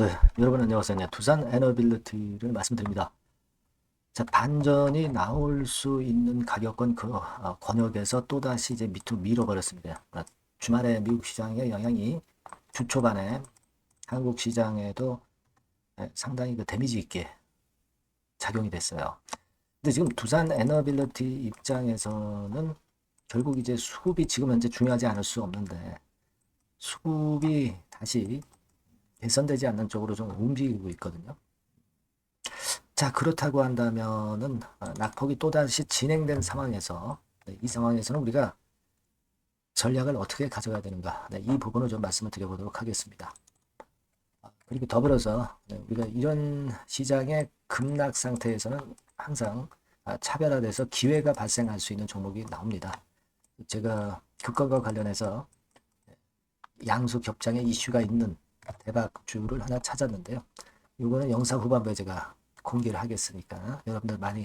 네, 여러분 안녕하세요. 네, 두산 에너빌리티를 말씀드립니다. 자, 반전이 나올 수 있는 가격권 그 어, 권역에서 또다시 이제 밑으로 밀어버렸습니다. 아, 주말에 미국 시장의 영향이 주 초반에 한국 시장에도 예, 상당히 그 데미지 있게 작용이 됐어요. 근데 지금 두산 에너빌리티 입장에서는 결국 이제 수급이 지금 현재 중요하지 않을 수 없는데 수급이 다시 개선되지 않는 쪽으로 좀 움직이고 있거든요. 자, 그렇다고 한다면은 어, 낙폭이 또다시 진행된 상황에서 네, 이 상황에서는 우리가 전략을 어떻게 가져가야 되는가 네, 이 부분을 좀 말씀을 드려보도록 하겠습니다. 아, 그리고 더불어서 네, 우리가 이런 시장의 급락 상태에서는 항상 아, 차별화돼서 기회가 발생할 수 있는 종목이 나옵니다. 제가 그것과 관련해서 양수 겹장의 이슈가 있는 대박 주를 하나 찾았는데요. 이거는 영상 후반부에 제가 공개를 하겠으니까 여러분들 많이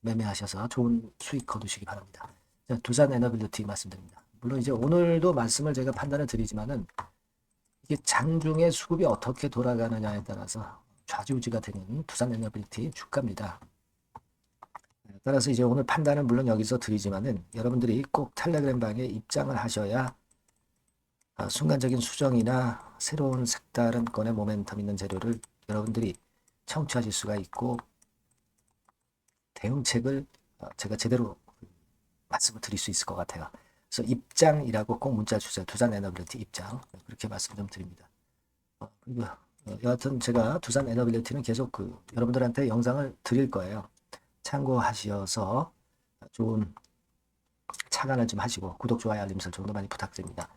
매매하셔서 좋은 수익 거두시기 바랍니다. 자, 두산 에너빌리티 말씀드립니다. 물론 이제 오늘도 말씀을 제가 판단을 드리지만은 이게 장중에 수급이 어떻게 돌아가느냐에 따라서 좌지우지가 되는 두산 에너빌리티 주가입니다. 따라서 이제 오늘 판단은 물론 여기서 드리지만은 여러분들이 꼭 텔레그램 방에 입장을 하셔야 아, 순간적인 수정이나 새로운 색다른 건의 모멘텀 있는 재료를 여러분들이 청취하실 수가 있고 대응책을 어, 제가 제대로 말씀을 드릴 수 있을 것 같아요. 그래서 입장이라고 꼭 문자 주세요. 두산 에너빌리티 입장 그렇게 말씀 좀 드립니다. 어, 그리고 어, 여하튼 제가 두산 에너빌리티는 계속 그 여러분들한테 영상을 드릴 거예요. 참고하셔서 좋은 착안을 좀 하시고 구독, 좋아요, 알림 설정도 많이 부탁드립니다.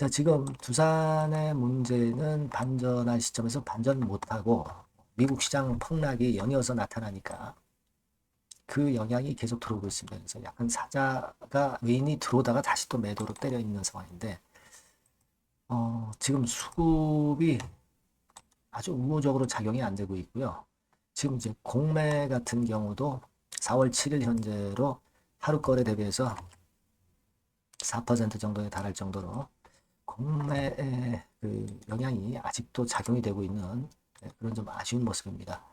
자, 지금 두산의 문제는 반전한 시점에서 반전 못하고 미국 시장 폭락이 연이어서 나타나니까 그 영향이 계속 들어오고 있습니다. 그래서 약간 사자가 외인이 들어오다가 다시 또 매도로 때려 있는 상황인데 어, 지금 수급이 아주 우호적으로 작용이 안 되고 있고요. 지금 이제 공매 같은 경우도 4월 7일 현재로 하루 거래 대비해서 4% 정도에 달할 정도로 공매의 그 영향이 아직도 작용이 되고 있는 네, 그런 좀 아쉬운 모습입니다.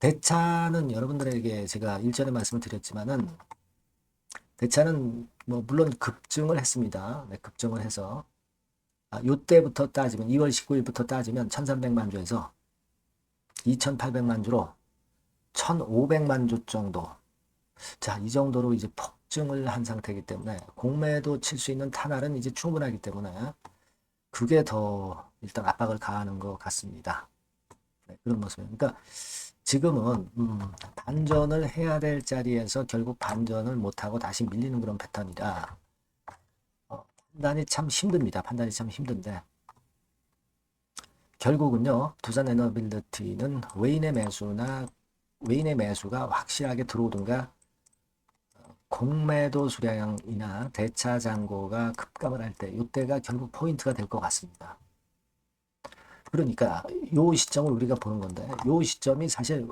대차는 여러분들에게 제가 일전에 말씀을 드렸지만은 대차는 뭐 물론 급증을 했습니다. 네, 급증을 해서 아, 요때부터 따지면 2월 19일부터 따지면 1300만 주에서 2800만 주로 1500만 주 정도 자, 이 정도로 이제 폭증을 한 상태이기 때문에 공매도 칠 수 있는 탄알은 이제 충분하기 때문에 그게 더 일단 압박을 가하는 것 같습니다. 네, 그런 모습이에요. 그러니까 지금은 음, 반전을 해야 될 자리에서 결국 반전을 못하고 다시 밀리는 그런 패턴이라 어, 판단이 참 힘듭니다. 판단이 참 힘든데 결국은요 두산 에너빌리티는 외인의 매수나 외인의 매수가 확실하게 들어오든가 공매도 수량이나 대차 잔고가 급감을 할 때 이때가 결국 포인트가 될 것 같습니다. 그러니까 요 시점을 우리가 보는 건데 요 시점이 사실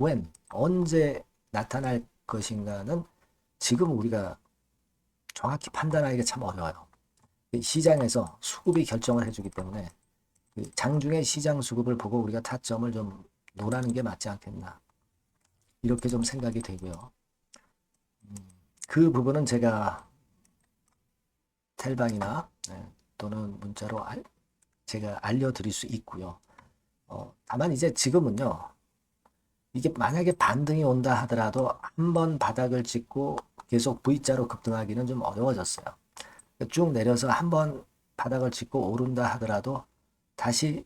when 언제 나타날 것인가는 지금 우리가 정확히 판단하기가 참 어려워요. 시장에서 수급이 결정을 해주기 때문에 그 장중의 시장 수급을 보고 우리가 타점을 좀 놓으라는 게 맞지 않겠나 이렇게 좀 생각이 되고요. 그 부분은 제가 텔방이나 네, 또는 문자로 알, 제가 알려드릴 수 있고요. 어, 다만 이제 지금은요. 이게 만약에 반등이 온다 하더라도 한 번 바닥을 찍고 계속 V자로 급등하기는 좀 어려워졌어요. 쭉 내려서 한 번 바닥을 찍고 오른다 하더라도 다시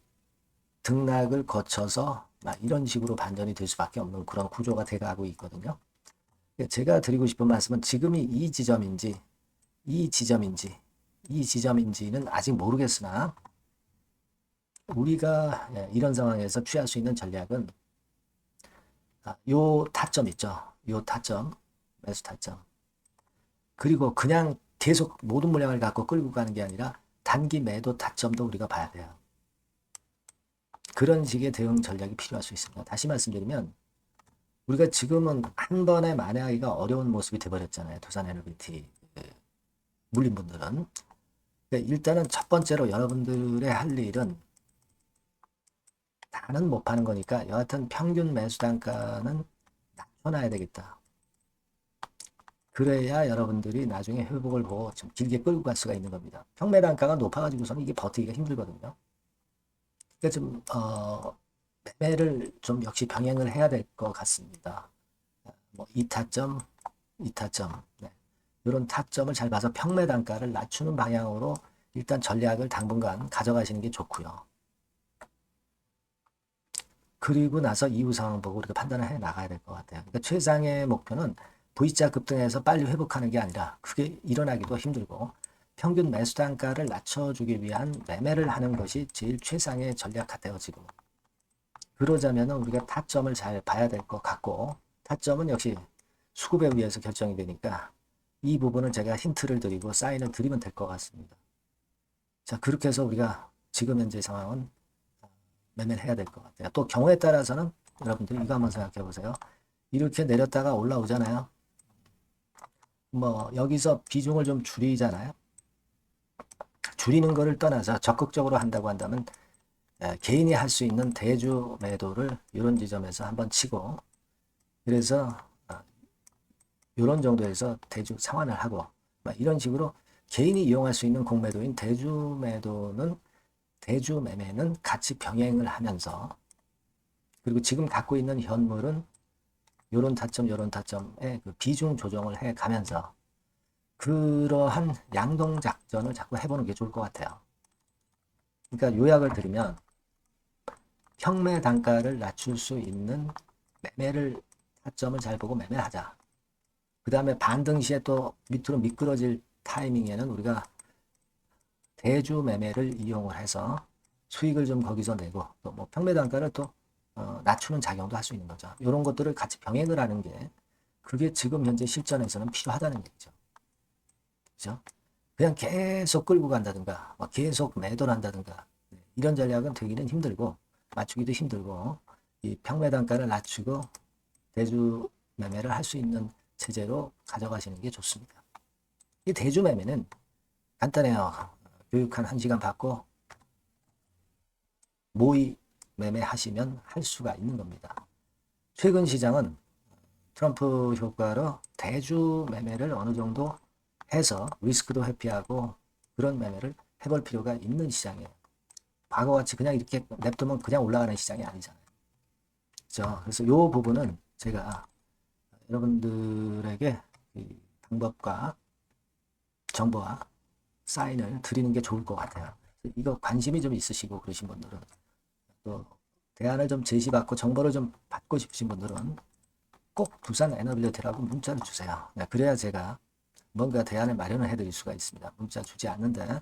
등락을 거쳐서 이런 식으로 반전이 될 수밖에 없는 그런 구조가 돼가고 있거든요. 제가 드리고 싶은 말씀은 지금이 이 지점인지 이 지점인지 이 지점인지는 아직 모르겠으나 우리가 예, 이런 상황에서 취할 수 있는 전략은 아, 요 타점 있죠. 요 타점 매수 타점 그리고 그냥 계속 모든 물량을 갖고 끌고 가는 게 아니라 단기 매도 타점도 우리가 봐야 돼요. 그런 식의 대응 전략이 필요할 수 있습니다. 다시 말씀드리면 우리가 지금은 한 번에 만회하기가 어려운 모습이 돼버렸잖아요. 두산 에너비티 그 물린 분들은. 그러니까 일단은 첫 번째로 여러분들의 할 일은 다는 못 파는 거니까 여하튼 평균 매수 단가는 낮춰놔야 되겠다. 그래야 여러분들이 나중에 회복을 보고 좀 길게 끌고 갈 수가 있는 겁니다. 평매 단가가 높아가지고서는 이게 버티기가 힘들거든요. 그러니까 좀 어, 매매를 좀 역시 병행을 해야 될 것 같습니다. 뭐 2타점, 2타점, 네. 이런 타점을 잘 봐서 평매 단가를 낮추는 방향으로 일단 전략을 당분간 가져가시는 게 좋고요. 그리고 나서 이후 상황 보고 우리가 판단을 해 나가야 될 것 같아요. 그러니까 최상의 목표는 V자 급등해서 빨리 회복하는 게 아니라 그게 일어나기도 힘들고 평균 매수 단가를 낮춰주기 위한 매매를 하는 것이 제일 최상의 전략 같아요, 지금. 그러자면 우리가 타점을 잘 봐야 될 것 같고 타점은 역시 수급에 의해서 결정이 되니까 이 부분은 제가 힌트를 드리고 사인을 드리면 될 것 같습니다. 자, 그렇게 해서 우리가 지금 현재 상황은 매매를 해야 될 것 같아요. 또 경우에 따라서는 여러분들이 이거 한번 생각해 보세요. 이렇게 내렸다가 올라오잖아요. 뭐 여기서 비중을 좀 줄이잖아요. 줄이는 거를 떠나서 적극적으로 한다고 한다면 에, 개인이 할 수 있는 대주 매도를 이런 지점에서 한번 치고 그래서 이런 정도에서 대주 상환을 하고 막 이런 식으로 개인이 이용할 수 있는 공매도인 대주 매도는 대주 매매는 같이 병행을 하면서 그리고 지금 갖고 있는 현물은 요런 타점 요런 타점에 그 비중 조정을 해 가면서 그러한 양동 작전을 자꾸 해보는 게 좋을 것 같아요. 그러니까 요약을 드리면 평매 단가를 낮출 수 있는 매매를 타점을 잘 보고 매매하자. 그 다음에 반등 시에 또 밑으로 미끄러질 타이밍에는 우리가 대주 매매를 이용을 해서 수익을 좀 거기서 내고 또 뭐 평매 단가를 또 어, 낮추는 작용도 할 수 있는 거죠. 이런 것들을 같이 병행을 하는 게 그게 지금 현재 실전에서는 필요하다는 얘기죠. 그죠? 그냥 계속 끌고 간다든가 뭐 계속 매도를 한다든가 네, 이런 전략은 되기는 힘들고 맞추기도 힘들고 이 평매 단가를 낮추고 대주 매매를 할 수 있는 체제로 가져가시는 게 좋습니다. 이 대주 매매는 간단해요. 교육 한 1시간 받고 모의 매매 하시면 할 수가 있는 겁니다. 최근 시장은 트럼프 효과로 대주 매매를 어느 정도 해서 리스크도 회피하고 그런 매매를 해볼 필요가 있는 시장이에요. 과거같이 그냥 이렇게 냅두면 그냥 올라가는 시장이 아니잖아요. 그렇죠? 그래서 이 부분은 제가 여러분들에게 방법과 정보와 사인을 드리는 게 좋을 것 같아요. 이거 관심이 좀 있으시고 그러신 분들은 또 대안을 좀 제시받고 정보를 좀 받고 싶으신 분들은 꼭 부산 에너빌리티라고 문자를 주세요. 네, 그래야 제가 뭔가 대안을 마련을 해드릴 수가 있습니다. 문자 주지 않는데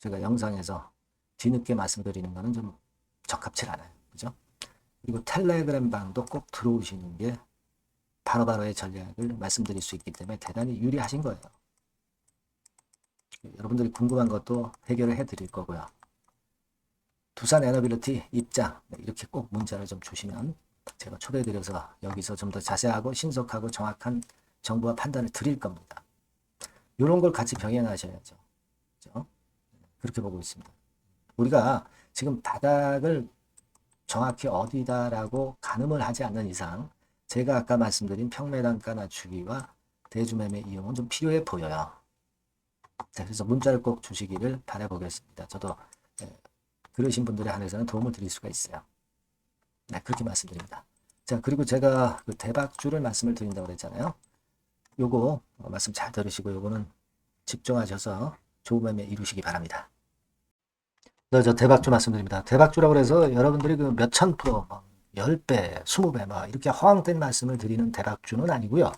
제가 영상에서 뒤늦게 말씀드리는 거는 좀 적합치 않아요. 그죠? 그리고 텔레그램 방도 꼭 들어오시는 게 바로바로의 전략을 말씀드릴 수 있기 때문에 대단히 유리하신 거예요. 여러분들이 궁금한 것도 해결을 해드릴 거고요. 두산 에너빌리티 입장 네, 이렇게 꼭 문자를 좀 주시면 제가 초대드려서 여기서 좀 더 자세하고 신속하고 정확한 정보와 판단을 드릴 겁니다. 이런 걸 같이 병행하셔야죠. 그렇게 보고 있습니다. 우리가 지금 바닥을 정확히 어디다라고 가늠을 하지 않는 이상 제가 아까 말씀드린 평매단가 낮추기와 대주매매 이용은 좀 필요해 보여요. 자, 그래서 문자를 꼭 주시기를 바라보겠습니다. 저도 예, 그러신 분들에 한해서는 도움을 드릴 수가 있어요. 네, 그렇게 말씀드립니다. 자, 그리고 제가 그 대박주를 말씀을 드린다고 그랬잖아요. 요거 어, 말씀 잘 들으시고 요거는 집중하셔서 좋은 매매 이루시기 바랍니다. 네, 저 대박주 말씀드립니다. 대박주라고 해서 여러분들이 그 몇천 프로, 뭐 10배, 20배, 뭐 이렇게 허황된 말씀을 드리는 대박주는 아니고요.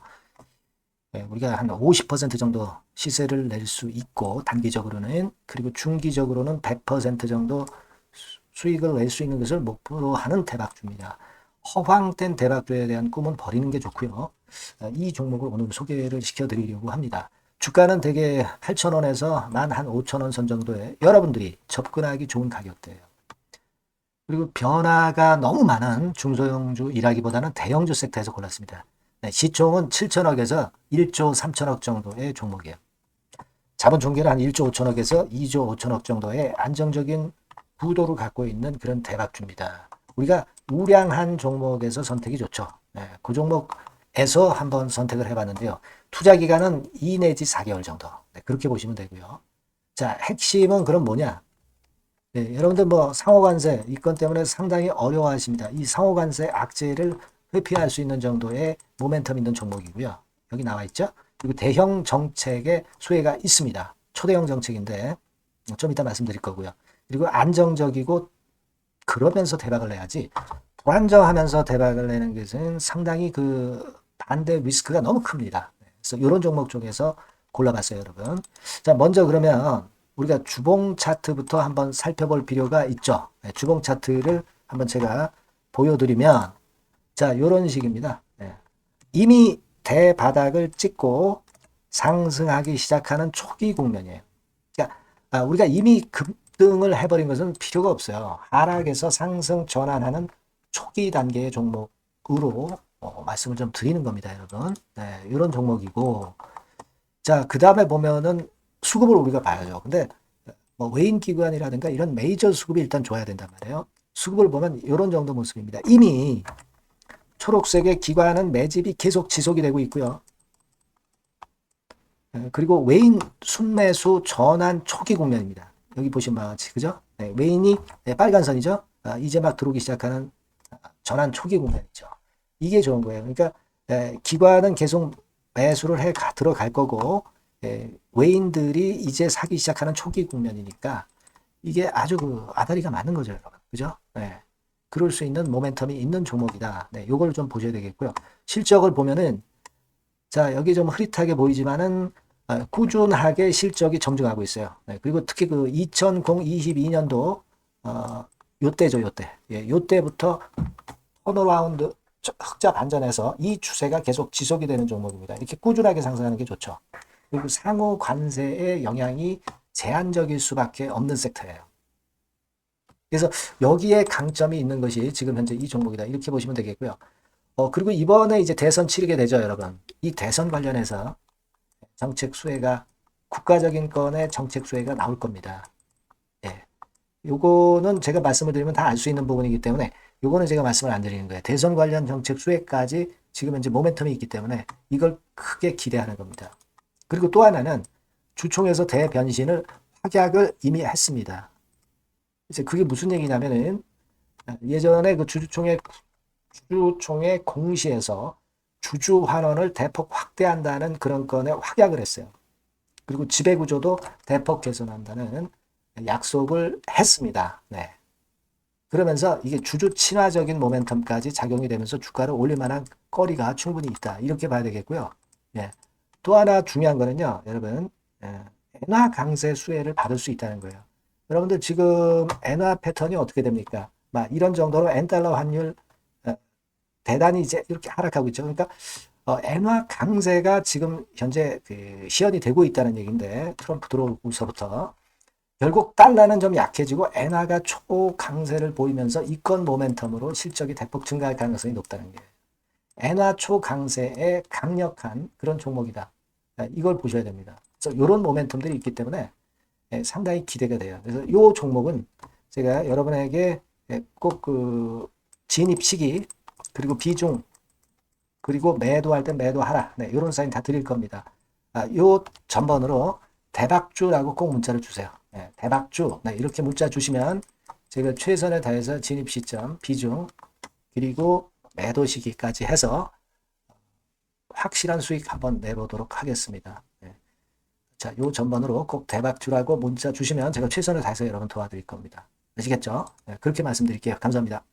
네, 우리가 한 50% 정도 시세를 낼 수 있고 단기적으로는 그리고 중기적으로는 100% 정도 수익을 낼 수 있는 것을 목표로 하는 대박주입니다. 허황된 대박주에 대한 꿈은 버리는 게 좋고요. 아, 이 종목을 오늘 소개를 시켜드리려고 합니다. 주가는 대개 8,000원에서 만 한 5,000원 선 정도에 여러분들이 접근하기 좋은 가격대예요. 그리고 변화가 너무 많은 중소형주 일하기보다는 대형주 섹터에서 골랐습니다. 네, 시총은 7천억에서 1조 3천억 정도의 종목이에요. 자본 총계는 한 1조 5천억에서 2조 5천억 정도의 안정적인 구도를 갖고 있는 그런 대박주입니다. 우리가 우량한 종목에서 선택이 좋죠. 네, 그 종목에서 한번 선택을 해봤는데요. 투자 기간은 2 내지 4개월 정도. 네, 그렇게 보시면 되고요. 자, 핵심은 그럼 뭐냐? 네, 여러분들 뭐 상호관세 이건 때문에 상당히 어려워하십니다. 이 상호관세 악재를 회피할 수 있는 정도의 모멘텀 있는 종목이고요. 여기 나와 있죠? 그리고 대형 정책의 수혜가 있습니다. 초대형 정책인데 좀 이따 말씀드릴 거고요. 그리고 안정적이고 그러면서 대박을 내야지 불안정하면서 대박을 내는 것은 상당히 그 반대 리스크가 너무 큽니다. 그래서 이런 종목 중에서 골라봤어요, 여러분. 자, 먼저 그러면 우리가 주봉 차트부터 한번 살펴볼 필요가 있죠. 네, 주봉 차트를 한번 제가 보여드리면 자, 이런 식입니다. 네. 이미 대바닥을 찍고 상승하기 시작하는 초기 국면이에요. 그러니까 아, 우리가 이미 급등을 해버린 것은 필요가 없어요. 하락에서 상승 전환하는 초기 단계의 종목으로 어, 말씀을 좀 드리는 겁니다, 여러분. 네, 이런 종목이고 자, 그 다음에 보면은 수급을 우리가 봐야죠. 근데 뭐 외인 기관이라든가 이런 메이저 수급이 일단 줘야 된단 말이에요. 수급을 보면 이런 정도 모습입니다. 이미 초록색의 기관은 매집이 계속 지속이 되고 있고요. 예, 그리고 외인 순매수 전환 초기 국면입니다. 여기 보시면 같이 그죠? 네, 외인이 네, 빨간 선이죠. 아, 이제 막 들어오기 시작하는 전환 초기 국면이죠. 이게 좋은 거예요. 그러니까 예, 기관은 계속 매수를 해 가, 들어갈 거고 예, 외인들이 이제 사기 시작하는 초기 국면이니까 이게 아주 그 아다리가 맞는 거죠, 여러분. 그죠? 네. 그럴 수 있는 모멘텀이 있는 종목이다. 네, 요걸 좀 보셔야 되겠고요. 실적을 보면은 자, 여기 좀 흐릿하게 보이지만은 아, 꾸준하게 실적이 점증하고 있어요. 네, 그리고 특히 그 2022년도 어, 요때죠, 요때. 예, 요때부터 턴어라운드 흑자 반전해서 이 추세가 계속 지속이 되는 종목입니다. 이렇게 꾸준하게 상승하는 게 좋죠. 그리고 상호 관세의 영향이 제한적일 수밖에 없는 섹터예요. 그래서 여기에 강점이 있는 것이 지금 현재 이 종목이다. 이렇게 보시면 되겠고요. 어, 그리고 이번에 이제 대선 치르게 되죠, 여러분. 이 대선 관련해서 정책 수혜가 국가적인 건의 정책 수혜가 나올 겁니다. 예. 요거는 제가 말씀을 드리면 다 알 수 있는 부분이기 때문에 요거는 제가 말씀을 안 드리는 거예요. 대선 관련 정책 수혜까지 지금 현재 모멘텀이 있기 때문에 이걸 크게 기대하는 겁니다. 그리고 또 하나는 주총에서 대변신을 확약을 이미 했습니다. 이제 그게 무슨 얘기냐면은 예전에 그 주주총회 주주총회 공시에서 주주 환원을 대폭 확대한다는 그런 건에 확약을 했어요. 그리고 지배 구조도 대폭 개선한다는 약속을 했습니다. 네. 그러면서 이게 주주 친화적인 모멘텀까지 작용이 되면서 주가를 올릴 만한 거리가 충분히 있다. 이렇게 봐야 되겠고요. 예. 또 하나 중요한 거는요, 여러분, 예. 엔화 강세 수혜를 받을 수 있다는 거예요. 여러분들 지금 엔화 패턴이 어떻게 됩니까? 막 이런 정도로 엔달러 환율 어, 대단히 이제 이렇게 하락하고 있죠. 그러니까 어, 엔화 강세가 지금 현재 그 시연이 되고 있다는 얘기인데 트럼프 들어오고서부터 결국 달러는 좀 약해지고 엔화가 초강세를 보이면서 이권 모멘텀으로 실적이 대폭 증가할 가능성이 높다는 게 엔화 초강세의 강력한 그런 종목이다. 네, 이걸 보셔야 됩니다. 그래서 이런 모멘텀들이 있기 때문에 예, 상당히 기대가 돼요. 그래서 이 종목은 제가 여러분에게 예, 꼭그 진입 시기 그리고 비중 그리고 매도할 때 매도하라 네, 이런 사인 다 드릴 겁니다. 아, 요 전번으로 대박주라고 꼭 문자를 주세요. 네, 대박주 네, 이렇게 문자 주시면 제가 최선을 다해서 진입 시점 비중 그리고 매도 시기까지 해서 확실한 수익 한번 내보도록 하겠습니다. 자, 요 전번으로 꼭 대박 주라고 문자 주시면 제가 최선을 다해서 여러분 도와드릴 겁니다. 아시겠죠? 네, 그렇게 말씀드릴게요. 감사합니다.